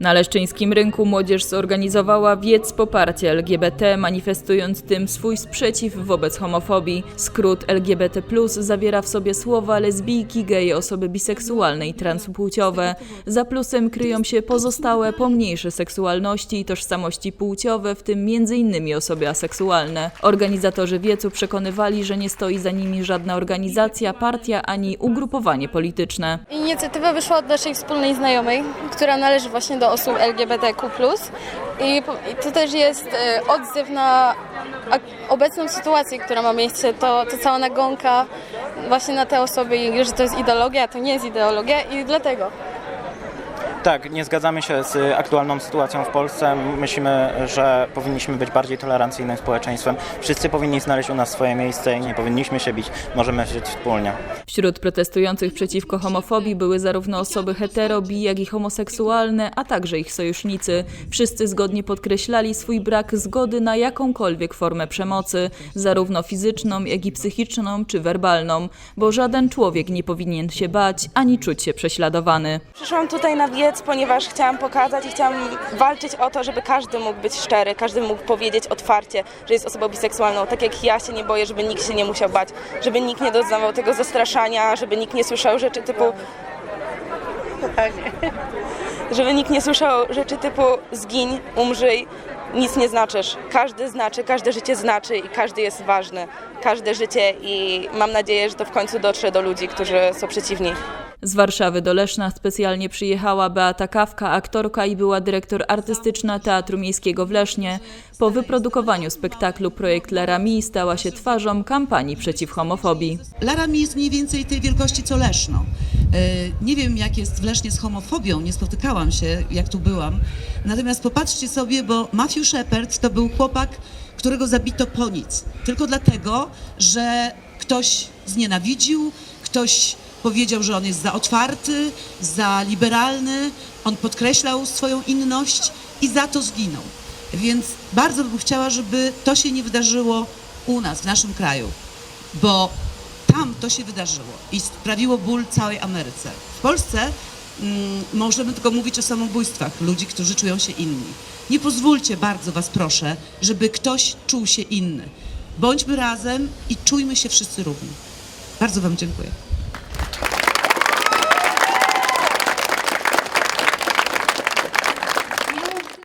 Na Leszczyńskim Rynku młodzież zorganizowała wiec poparcie LGBT, manifestując tym swój sprzeciw wobec homofobii. Skrót LGBT zawiera w sobie słowa lesbijki, geje, osoby biseksualne i transpłciowe. Za plusem kryją się pozostałe pomniejsze seksualności i tożsamości płciowe, w tym m.in. osoby aseksualne. Organizatorzy wiecu przekonywali, że nie stoi za nimi żadna organizacja, partia ani ugrupowanie polityczne. Inicjatywa wyszła od naszej wspólnej znajomej, która należy właśnie do osób LGBTQ+. I, to też jest e, odzew na obecną sytuację, która ma miejsce. To, to cała nagonka właśnie na te osoby, że to jest ideologia, a to nie jest ideologia i dlatego. Tak, nie zgadzamy się z aktualną sytuacją w Polsce. Myślimy, że powinniśmy być bardziej tolerancyjnym społeczeństwem. Wszyscy powinni znaleźć u nas swoje miejsce i nie powinniśmy się bić. Możemy żyć wspólnie. Wśród protestujących przeciwko homofobii były zarówno osoby hetero, bi, jak i homoseksualne, a także ich sojusznicy. Wszyscy zgodnie podkreślali swój brak zgody na jakąkolwiek formę przemocy, zarówno fizyczną, jak i psychiczną czy werbalną, bo żaden człowiek nie powinien się bać ani czuć się prześladowany. Przyszłam tutaj na ponieważ chciałam pokazać i chciałam walczyć o to, żeby każdy mógł być szczery, każdy mógł powiedzieć otwarcie, że jest osobą biseksualną. Tak jak ja się nie boję, żeby nikt się nie musiał bać, żeby nikt nie doznawał tego zastraszania, żeby nikt nie słyszał rzeczy typu... Żeby nikt nie słyszał rzeczy typu zgiń, umrzyj, nic nie znaczysz. Każdy znaczy, każde życie znaczy i każdy jest ważny. Każde życie i mam nadzieję, że to w końcu dotrze do ludzi, którzy są przeciwni. Z Warszawy do Leszna specjalnie przyjechała Beata Kawka, aktorka i była dyrektor artystyczna Teatru Miejskiego w Lesznie. Po wyprodukowaniu spektaklu projekt Laramie stała się twarzą kampanii przeciw homofobii. Laramie jest mniej więcej tej wielkości co Leszno. E, Nie wiem, jak jest w Lesznie z homofobią, nie spotykałam się, jak tu byłam. Natomiast popatrzcie sobie, bo Matthew Shepard to był chłopak, którego zabito po nic. Tylko dlatego, że ktoś znienawidził, ktoś powiedział, że on jest za otwarty, za liberalny, on podkreślał swoją inność i za to zginął. Więc bardzo bym chciała, żeby to się nie wydarzyło u nas, w naszym kraju, bo tam to się wydarzyło i sprawiło ból całej Ameryce. W Polsce mm, możemy tylko mówić o samobójstwach ludzi, którzy czują się inni. Nie pozwólcie, bardzo Was proszę, żeby ktoś czuł się inny. Bądźmy razem i czujmy się wszyscy równi. Bardzo Wam dziękuję.